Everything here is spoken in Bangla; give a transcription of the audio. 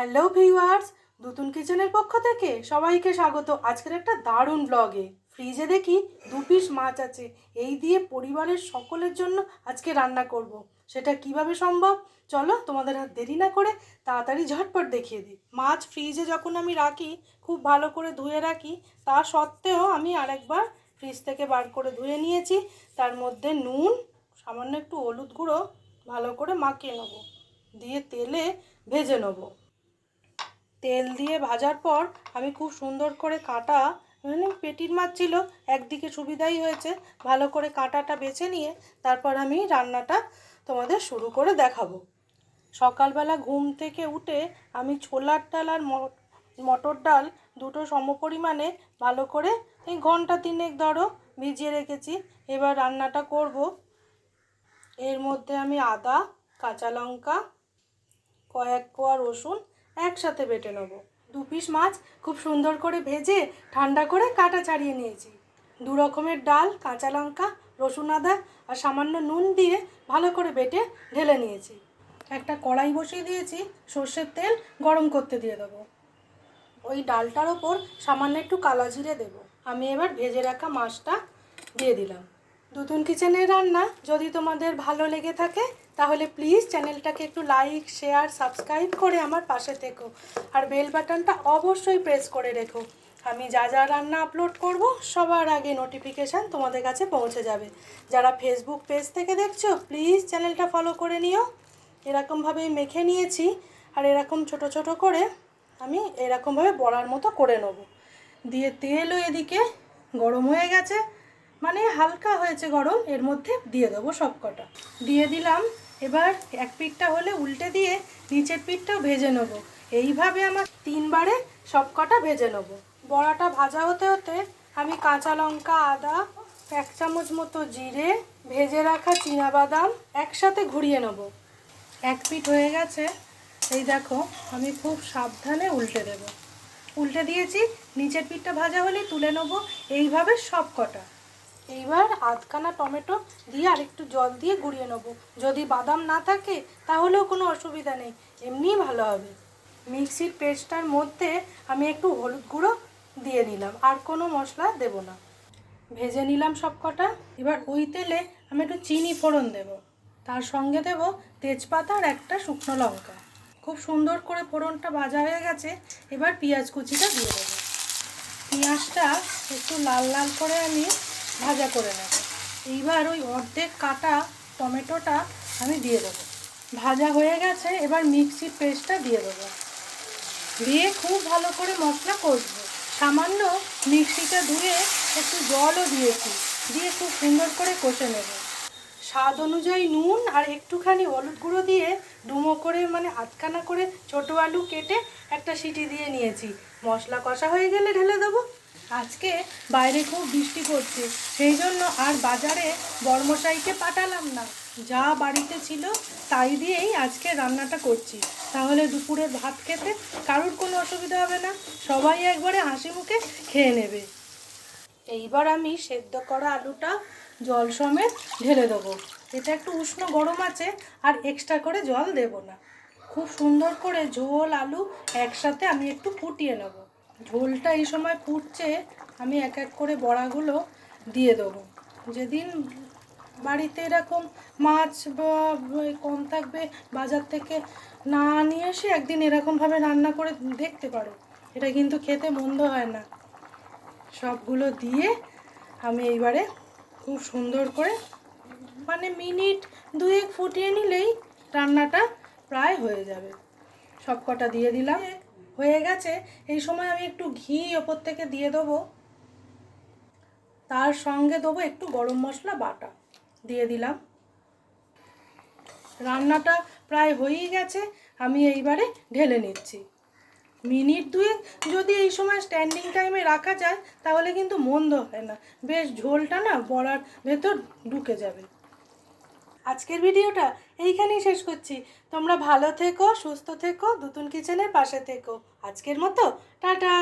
হ্যালো ভিউয়ার্স নতুন কিচেনের পক্ষ থেকে সবাইকে স্বাগত। আজকের একটা দারুণ ব্লগে ফ্রিজে দেখি দু পিস মাছ আছে। এই দিয়ে পরিবারের সকলের জন্য আজকে রান্না করব। সেটা কীভাবে সম্ভব? চলো তোমাদের হাত দেরি না করে তাড়াতাড়ি ঝটপট দেখিয়ে দিই। মাছ ফ্রিজে যখন আমি রাখি, খুব ভালো করে ধুয়ে রাখি, তা সত্ত্বেও আমি আরেকবার ফ্রিজ থেকে বার করে ধুয়ে নিয়েছি। তার মধ্যে নুন, সামান্য একটু হলুদ গুঁড়ো, ভালো করে মাখিয়ে নেব। দিয়ে তেলে ভেজে নেব। তেল দিয়ে ভাজার পর আমি খুব সুন্দর করে কাটা মানে পেটির মাছ ছিল, একদিকে সুবিধাই হয়েছে। ভালো করে কাঁটাটা বেছে নিয়ে তারপর আমি রান্নাটা তোমাদের শুরু করে দেখাবো। সকালবেলা ঘুম থেকে উঠে আমি ছোলার ডাল আর মটর ডাল দুটো সমপরিমাণে ভালো করে এই ঘণ্টা তিনেক ধরো ভিজিয়ে রেখেছি। এবার রান্নাটা করব। এর মধ্যে আমি আদা, কাঁচা লঙ্কা, কয়েক কোয়া রসুন একসাথে বেটে নেব। দু পিস মাছ খুব সুন্দর করে ভেজে ঠান্ডা করে কাটা ছাড়িয়ে নিয়েছি। দু রকমের ডাল, কাঁচা লঙ্কা, রসুন, আদা আর সামান্য নুন দিয়ে ভালো করে বেটে ঢেলে নিয়েছি। একটা কড়াই বসিয়ে দিয়েছি, সর্ষের তেল গরম করতে দিয়ে দেবো। ওই ডালটার ওপর সামান্য একটু কালা জিরে দেবো। আমি এবার ভেজে রাখা মাছটা দিয়ে দিলাম। দুতুন কিচেনের রান্না। যদি তোমাদের ভালো লেগে থাকে, তাহলে প্লিজ চ্যানেলটাকে একটু লাইক শেয়ার সাবস্ক্রাইব করে আমার পাশে থেকো। আর বেল বাটনটা অবশ্যই প্রেস করে রেখো। আমি যা যা রান্না আপলোড করব, সবার আগে নোটিফিকেশান তোমাদের কাছে পৌঁছে যাবে। যারা ফেসবুক পেজ থেকে দেখছ প্লিজ চ্যানেলটা ফলো করে নিও। এরকমভাবেই মেখে নিয়েছি। আর এরকম ছোট ছোট করে আমি এরকমভাবে বড়ার মতো করে নেব। দিয়ে তেলও এদিকে গরম হয়ে গেছে। মানে হালকা হয়েছে গরম, এর মধ্যে দিয়ে দেবো সব কটা দিয়ে দিলাম, এবার এক পিঠটা হলে উল্টে দিয়ে নিচের পিঠটাও ভেজে নেব। এইভাবে আমার তিনবারে সব কটা ভেজে নেব। বড়াটা ভাজা হতে হতে আমি কাঁচা লঙ্কা, আদা, এক চামচ মতো জিরে, ভেজে রাখা বাদাম একসাথে ঘুরিয়ে নেব। এক পিঠ হয়ে গেছে। এই দেখো, আমি খুব সাবধানে উল্টে দেব। উল্টে দিয়েছি, নিচের পিঠটা ভাজা হলেই তুলে নেব। এইভাবে সব কটা এইবার আধখানা টমেটো দিয়ে আরেকটু জল দিয়ে গুঁড়িয়ে নেব। যদি বাদাম না থাকে, তাহলেও কোনো অসুবিধা নেই। এমনিই ভালো হবে। মিক্সির পেস্টটার মধ্যে আমি একটু হলুদ গুঁড়ো দিয়ে নিলাম, আর কোনো মশলা দেব না। ভেজে নিলাম সব কটা এবার ওই তেলে আমি একটু চিনি ফোড়ন দেব। তার সঙ্গে দেব তেজপাতা আর একটা শুকনো লঙ্কা। খুব সুন্দর করে ফোড়নটা ভাজা হয়ে গেছে। এবার পেঁয়াজ কুচিটা দিয়ে দেবো। পেঁয়াজটা একটু লাল লাল করে আমি ভাজা করে নেব। এইবার ওই অর্ধেক কাটা টমেটোটা আমি দিয়ে দেবো। ভাজা হয়ে গেছে, এবার মিক্সির পেস্টটা দিয়ে দেবো। দিয়ে খুব ভালো করে মশলা কষবো। সামান্য মিক্সিটা ধুয়ে একটু জলও দিয়েছি, দিয়ে খুব সুন্দর করে কষে নেব। স্বাদ অনুযায়ী নুন আর একটুখানি হলুদ গুঁড়ো দিয়ে ডুমো করে মানে আধখানা করে ছোটো আলু কেটে একটা সিটি দিয়ে নিয়েছি। মশলা কষা হয়ে গেলে ঢেলে দেবো। আজকে বাইরে খুব বৃষ্টি পড়ছে। সেই জন্য আর বাজারে বর্মশাইকে পাঠালাম না। যা বাড়িতে ছিল তাই দিয়েই আজকে রান্নাটা করছি। তাহলে দুপুরের ভাত খেতে কারোর কোনো অসুবিধা হবে না? সবাই একবারে হাসি মুখে খেয়ে নেবে। এইবার আমি সেদ্ধ করা আলুটা জল সমেত ঢেলে দেবো। এটা একটু উষ্ণ গরম আছে আর এক্সট্রা করে জল দেব না। খুব সুন্দর করে ঝোল, আলু একসাথে আমি একটু ফুটিয়ে নেব। ঝোলটা এই সময় ফুটছে, আমি এক এক করে বড়াগুলো দিয়ে দেবো। যেদিন বাড়িতে এরকম মাছ বা কম থাকবে, বাজার থেকে না নিয়ে এসে একদিন এরকমভাবে রান্না করে দেখতে পারো। এটা কিন্তু খেতে মন্দ হয় না। সবগুলো দিয়ে আমি এইবারে খুব সুন্দর করে মানে মিনিট দুয়েক ফুটিয়ে নিলেই রান্নাটা প্রায় হয়ে যাবে। সব কটা দিয়ে দিলাম। হয়ে গেছে, এই সময় আমি একটু ঘি ওপর থেকে দিয়ে দেবো। তার সঙ্গে দেবো একটু গরম মশলা, বাটা দিয়ে দিলাম। রান্নাটা প্রায় হয়েই গেছে, আমি এইবারে ঢেলে নিচ্ছি। মিনিট দুয়েক যদি এই সময় স্ট্যান্ডিং টাইমে রাখা যায়, তাহলে কিন্তু মন্দ হয় না। বেশ ঝোলটা না বড়ার ভেতর ঢুকে যাবে। আজকের ভিডিওটা এইখানেই শেষ করছি। তোমরা ভালো থেকো, সুস্থ থেকো, দুতুন কিচেনের পাশে থেকো। আজকের মতো, টাটা!